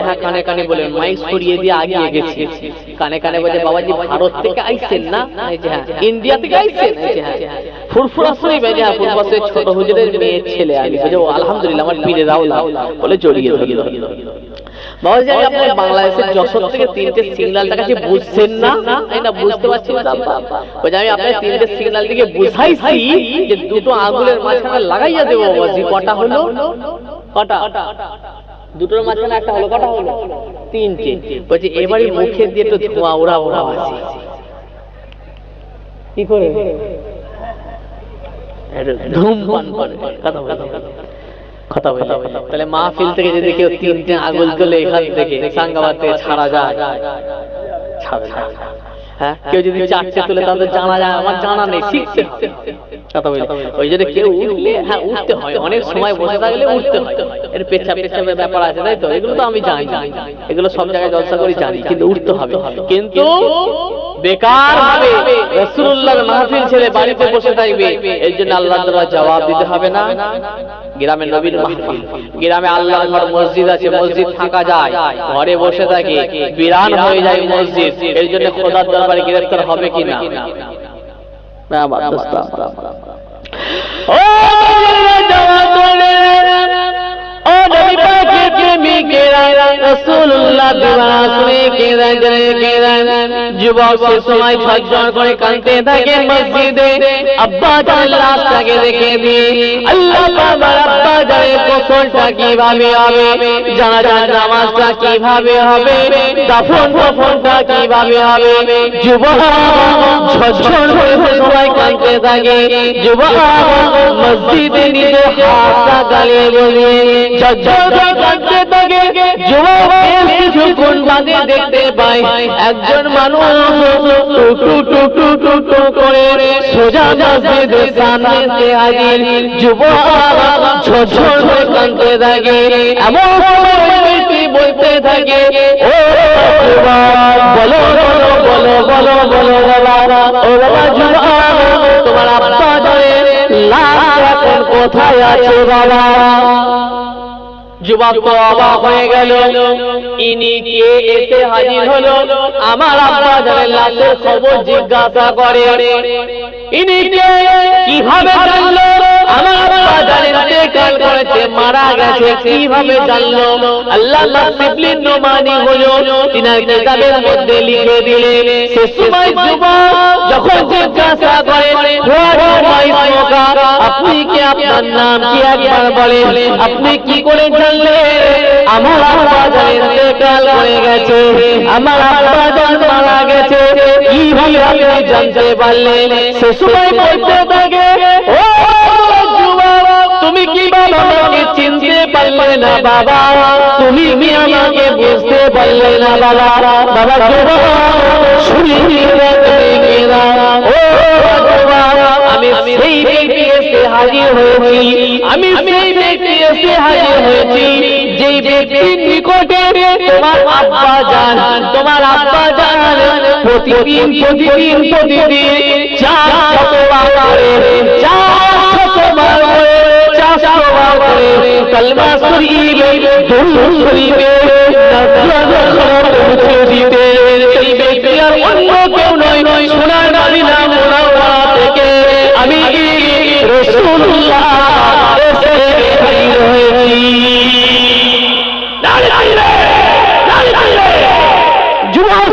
হ্যাঁ কানে কানে বাবাজি ভারত থেকে না? হ্যাঁ ইন্ডিয়া থেকে হ্যাঁ হ্যাঁ ছোট হুজুরের মেয়ে ছেলে। আলহামদুলিল্লাহ, আমার পীরে দাও বলে জড়িয়ে ধরল। বাবাজি আমি আপনার বাংলাদেশের যশোর থেকে তিনটে সিগন্যালটা কাছে বুঝছেন না আমি বুঝতে পারছি না বলছে আমি আপনার তিনটে সিগন্যাল থেকে বুঝাইছি যে দুটো আঙুলের মাঝখানে লাগাইয়া দেবো বাবাজি কটা হলো কটা দুটোর মাঝখানে একটা হলো কটা হলো তিনটে বলছে এবারে মুখে দিয়ে একটু ধোঁয়া ওরা ওরা আছে কি করে ধূমপান করে কথা কথা বলে তাহলে মাহফিল থেকে যদি কেউ তিনটে তোলে এখান থেকে সাঙ্গাবাদ থেকে ছাড়া যায় হ্যাঁ? কেউ যদি চারটে তাহলে জানা যায়, আমার জানা নেই, শিখতে কথা ওই জন্য কেউ উঠলে হ্যাঁ উঠতে হয়। অনেক সময় বসে থাকলে উঠতে হয়। এর ব্যাপার আছে, তাই তো? এগুলো তো আমি জানি। এগুলো সব জায়গায় জলসা করি জানি, কিন্তু উঠতে হবে। কিন্তু বেকার ভাবে রাসূলুল্লাহর মাহফিল ছেড়ে বাড়িতে বসে থাকবে এর জন্য আল্লাহ জবাব দিতে হবে না? গ্রামে নবীর মাহফিল। গ্রামে আল্লাহর ঘর মসজিদ আছে মসজিদ থাকা যায়। ঘরে বসে থাকে বিরান হয়ে যায় মসজিদ। এর জন্য খোদার দরবারে গ্রেফতার হবে কি না না আমার দোস্ত ও ও নবী পাকের প্রেমিকেরা রাসূলুল্লাহ দিওয়ানা শুনে কেঁদে কেঁদে কেঁদে যুবক সে সময় ঝরঝর করে কাঁদতে থাকে মসজিদে আব্বা জান লাশটাকে রেখে দিয়ে আল্লাহ বাবার আব্বা জানের গোসলটা কীভাবে হবে জানাজার নামাজটা কীভাবে হবে দাফন দাফনটা কীভাবে হবে যুবক ঝরঝর করে সে সময় কাঁদতে থাকে যুবক মসজিদে নিজে হাতটা গালিয়ে বলিয়ে একজন মানুষ টুক টুক টুক করে সোজা মসজিদের থাকে এমন বলতে থাকে বলো বলো বলো বলো বলো তোমার কোথায় আছে বাবা যুবক তো অবাক হয়ে গেল। ইনি কে? এসে হাজির হলো। আমার আব্বা জানের লাশের খবর জিজ্ঞাসা করে। ইনি কে? কীভাবে করেছে মারা গেছে, কীভাবে জানলো? আল্লাহ তাসবিলিন নোমানি হলো, তিনার কিতাবের মধ্যে লিখে দিলেন সে সময় যুবক যখন জিজ্ঞাসা করে আপনি কি আপনার নাম কি একবার বলেন? আপনি কি করে জানলেন? আমার আব্বা জানের ইন্তেকাল করে গেছে, আমার আব্বা জান মারা গেছে, কীভাবে আপনি জানতে পারলেন? সে সময় বলতে থাকে, ও পারলে না বাবা। তুমি আমাকে বুঝতে পারলে না বাবা। বাবা আমি আমি সেই ব্যক্তি এসে হাজির হয়েছি। যেই ব্যক্তির নিকটে তোমার আব্বা জান তোমার আব্বা জান প্রতিদিন প্রতিদিন প্রতিদিন চার শতবার করে চার কলমা শরীফে দুরূদ শরীফে নজর পৌঁছে দিতে সেই ব্যক্তি আর অন্য কেউ নয় নয় সোনার মদিনা মুনাওয়ারা থেকে আমি রাসূলুল্লাহ এসে হাজির হয়েছি যুবক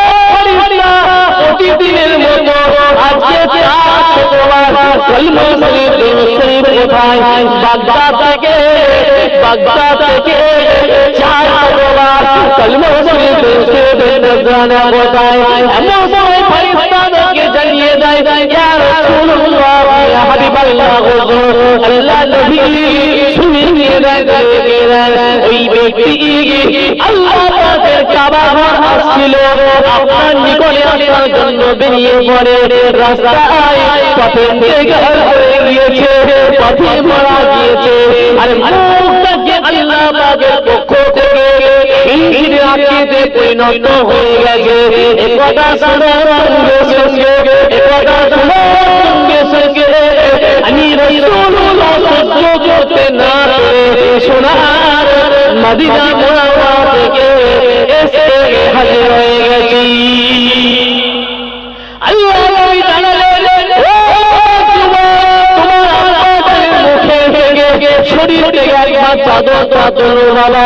প্রতিদিনের মতো আজকে চার শুক্রবার কলমা শরীফ শরীফ কোথায় বাগদাদ থেকে বাগদাদ থেকে চার শুক্রবার কলমা শরীফ শরীফ নজরানা কোথায় এমন সময় ফারিস্তাদেরকে জানিয়ে দেয় ইয়া রাসূলুল্লাহ ইয়া হাবিবাল্লাহ আল্লাহ নবী শুনিয়ে দেয় ওই ব্যক্তি আল্লাহ পাকের কাবা ঘর আসছিল, আপনার নিকটে আসার জন্য বেরিয়ে পড়ে, রাস্তায় পথে ঘর হয়ে গিয়েছে, পথে মারা গিয়েছে, আরে মুখটাকে আল্লাহ পাকের পক্ষ থেকে ইঞ্জিন আকিতে পরিণত হয়ে গেছে। এ কথা সঙ্গে সঙ্গে, এ কথা সঙ্গে সঙ্গে। আমি রাসূলুল্লাহ সহ্য করতে না সোনার মদিনা মুনাওয়ারা থেকে এসে হাজির হয়ে গেছি। শরীর থেকে একবার চাদর চাদর বাবা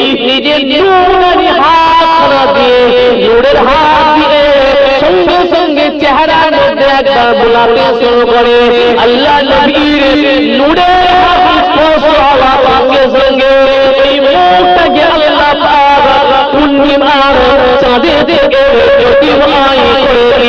সঙ্গে সঙ্গে চেহারার মধ্যে একবার বোলাতে শুরু করে আল্লাহ নবীর নূরের হাত স্পর্শ হওয়ার সঙ্গে সঙ্গে এই মুখটাকে আল্লাহ পাক পূর্ণিমার চাঁদে থেকে জ্যোতির্ময় করে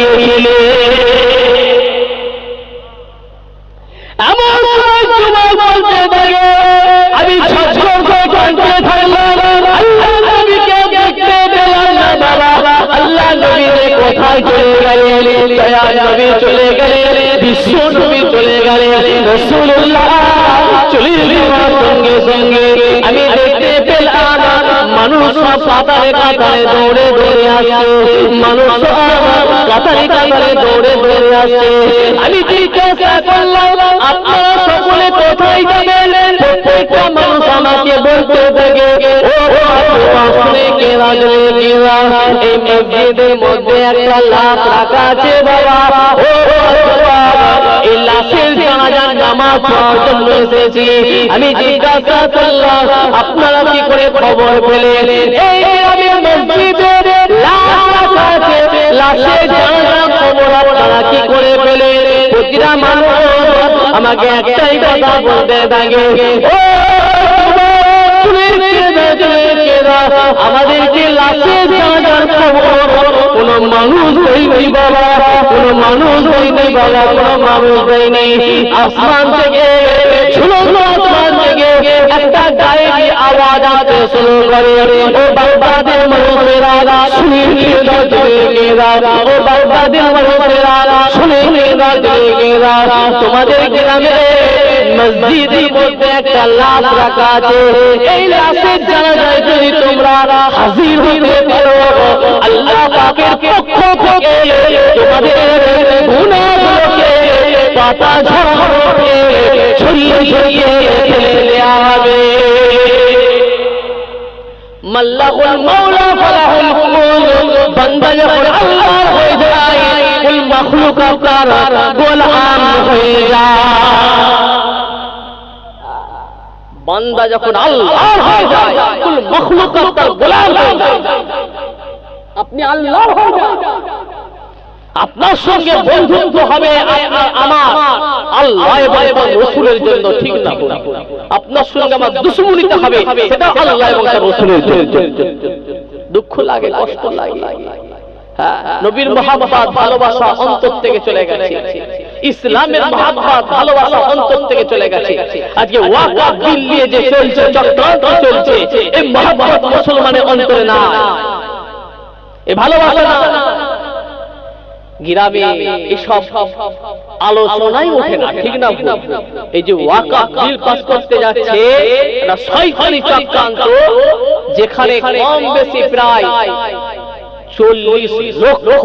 সঙ্গে সঙ্গে আমি দেখতে পেলাম, মানুষ সব কাতারে দৌড়ে দৌড়ে আসছে। মানুষ কাতারে কাতারে দৌড়ে দৌড়ে আসছে। আমি জিজ্ঞাসা করলাম, আপনারা সকলে কোথায় যাবেন? প্রত্যেকটা মানুষ আমাকে বলতে থাকে মধ্যে একটা লাখ রাখা আছে বাবা। লাশের আমি জিজ্ঞাসা করলাম, আপনারা কি করে খবর পেলেন? লাশের খবর আপনারা কি করে পেলেন? প্রতিটা মানুষ আমাকে একটাই কথা বলতে থাকে আমাদেরকে লাশে জানার খবর কোন মানুষ হইনি বাবা। কোন মানুষ হইনি বাবা কোনো মানুষ হইনি আসমান থেকে শুনো আসমান থেকে একটা গায়ে আওয়াজ আসতে শুরু করে। ও বাবাদের মানুষেরা শুনে নিয়ে ও বাবাদের মানুষেরা শুনে নিয়ে তোমাদের গ্রামে মসজিদের মধ্যে একটা লাশ রাখা আছে। এই লাশের জানাজায় যদি তোমরা হাজির হতে পারো, আল্লাহ পাকের পক্ষ থেকে তোমাদের গুনাহগুলোকে পাতা ঝরে ছড়িয়ে ছড়িয়ে ফেলে দেওয়া হবে। মাল্লাহুল মাওলা ফালাহুল কুল বান্দা যখন আল্লাহর হয়ে যায়, কুল মাখলুক আপনার গোলাম হয়ে যায়। বান্দা যখন আল্লাহর হয়ে যায় কুল আপনার গোলাম হয়ে যায়। আপনি আল্লাহর হয়ে যান। আপনার সঙ্গে বন্ধুত্ব হবে আমার। আল্লাহ এবং রসুলের জন্য ঠিক না আপনার সঙ্গে আমার দুশ্মনীতে হবে সেটা আল্লাহ এবং তার রসুলের জন্য। দুঃখ লাগে কষ্ট লাগে। হ্যাঁ, নবীর মহাব্বত ভালোবাসা অন্তর থেকে চলে গেছে। ইসলামের মহাব্বত ভালোবাসা অন্তর থেকে চলে গেছে। আজকে ওয়াকাব বিল নিয়ে যে চলছে চক্রান্ত চলছে এই মহাব্বত মুসলমানের অন্তরে না এ ভালোবাসা না। গ্রামে এসব আলোচনাই ওঠে না ঠিক না এই যে ওয়াকা বিল পাস করতে যাচ্ছে এটা শয়তানি চক্রান্ত যেখানে কম বেশি প্রায় চল্লিশ লক্ষ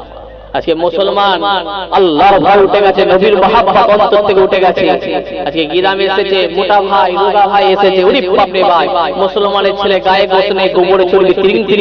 আজকে মুসলমান আল্লাহর ভয় উঠে গেছে নবীর মহাব্বত অন্তর থেকে উঠে গেছে। আজকে গ্রামে এসেছে মোটা ভাই রোগা ভাই এসেছে উনি বাপরে ভাই। মুসলমানের ছেলে গায়ে গোসনে গোবরে তিরিং তিরিং